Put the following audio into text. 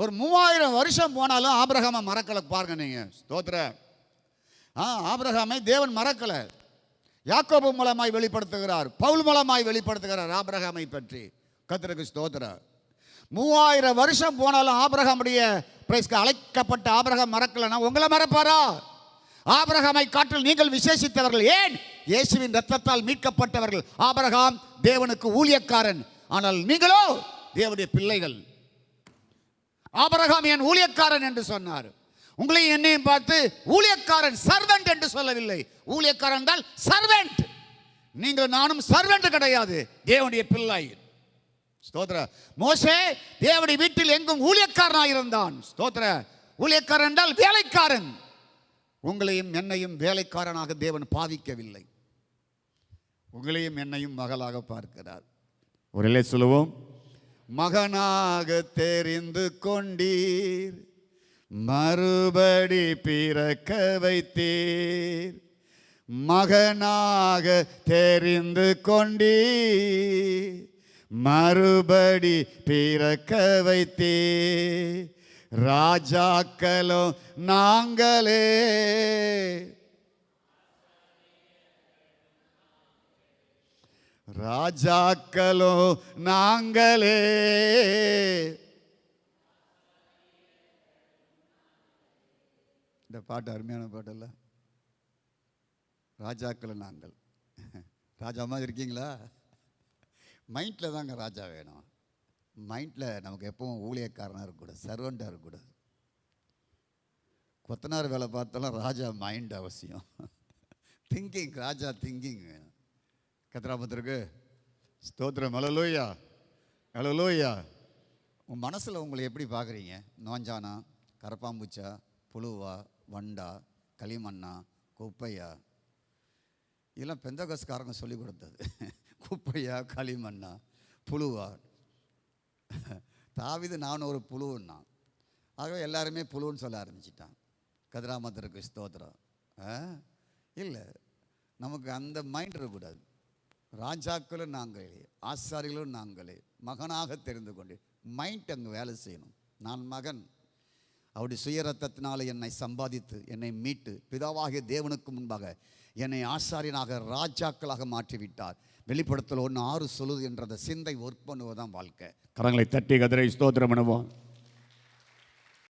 ஒரு மூவாயிரம் வருஷம் போனாலும் ஆபிரகாமை மறக்கலை பாருங்க நீங்கள் ஸ்தோத்திர. ஆ ஆபிரகாமை தேவன் மறக்கலை. யாக்கோபு மூலமாய் வெளிப்படுத்துகிறார் பவுல் மூலமாய் வெளிப்படுத்துகிறார் ஆபிரகாமை பற்றி. கத்திரக்கு ஸ்தோத்திர. மூவாயிரம் வருஷம் போனாலும் ஆபிரகாமுடைய பிரைஸ்க்கு அழைக்கப்பட்ட ஆபிரகாம் மறக்கலைன்னா உங்களை மறப்பாரா? ஆபிரகாமை காட்டில் நீங்கள் விசேஷித்தவர்கள். ஏன்? இயேசுவின் ரத்தத்தால் மீட்கப்பட்டவர்கள். ஆபிரகாம் தேவனுக்கு ஊழியக்காரன். ஆனால் நீங்களோ தேவனுடைய பிள்ளைகள். ஆபரகாம் என் ஊழியக்காரன் என்று சொன்னார். உங்களையும் என்னையும் பார்த்து ஊழியக்காரன் சர்வெண்ட் என்று சொல்லவில்லை. ஊழியக்காரன் தான் சர்வெண்ட். நீங்கள் நானும் சர்வெண்ட் கிடையாது. தேவனுடைய பிள்ளை ஸ்தோத்ர மோசே தேவனுடைய வீட்டில் எங்கும் ஊழியக்காரனாக இருந்தான். ஸ்தோத்ர ஊழியக்காரன் என்றால் வேலைக்காரன். உங்களையும் என்னையும் வேலைக்காரனாக தேவன் பாதிக்கவில்லை. உங்களையும் என்னையும் மகளாக பார்க்கிறார். ஒரு சொல்லுவோம். மகனாக தெரிந்து கொண்டீர். மறுபடி பிறக்க வைத்தீர். மகனாக தெரிந்து கொண்டீர். மறுபடி பிறக்க வைத்தீர். ராஜாக்களும் நாங்களே ராஜாக்களோ நாங்களே. இந்த பாட்டு அருமையான பாட்டல்ல. ராஜாக்களும் நாங்கள். ராஜா மாதிரி இருக்கீங்களா? மைண்டில் தாங்க ராஜா வேணும். மைண்டில் நமக்கு எப்பவும் ஊழியக்காரனாக இருக்கக்கூடாது சர்வெண்ட்டாக இருக்கக்கூடாது கொத்தனார் வேலை பார்த்தாலும் ராஜா மைண்ட் அவசியம். திங்கிங் ராஜா திங்கிங் வேணும். கத்ராபத்திற்கு ஸ்தோத்திரம். அலலோயா அலலோயா உன் மனசில் உங்களை எப்படி பார்க்குறீங்க? நோஞ்சானா கரப்பாம்பூச்சா புழுவா வண்டா களிமண்ணா குப்பையா? இதெல்லாம் பெந்தகஸ்காரங்க சொல்லி கொடுத்தது. குப்பையா களிமண்ணா புழுவா? தாவிது நான் ஒரு புழுவுன்னா ஆகவே எல்லாருமே புழுன்னு சொல்ல ஆரம்பிச்சிட்டான். கதிராமத்திற்கு ஸ்தோத்திரம். இல்லை நமக்கு அந்த மைண்ட் இருக்கக்கூடாது. ராஜாக்களும் நாங்களே ஆசாரிகளும் நாங்களே மகனாக தெரிந்து கொண்டு மைண்ட் அங்கே வேலை செய்யணும். நான் மகன். அவருடைய சுயரத்தத்தினால் என்னை சம்பாதித்து என்னை மீட்டு பிதாவாகிய தேவனுக்கு முன்பாக என்னை ஆசாரியனாக ராஜாக்களாக மாற்றிவிட்டார். வெளிப்படுத்தல் ஒன்று ஆறு சொல்லுது என்ற சிந்தை ஒர்க் பண்ணுவதுதான் வாழ்க்கை. கரங்களை தட்டி கதிரை ஸ்தோத்திரம் பண்ணுவோம்.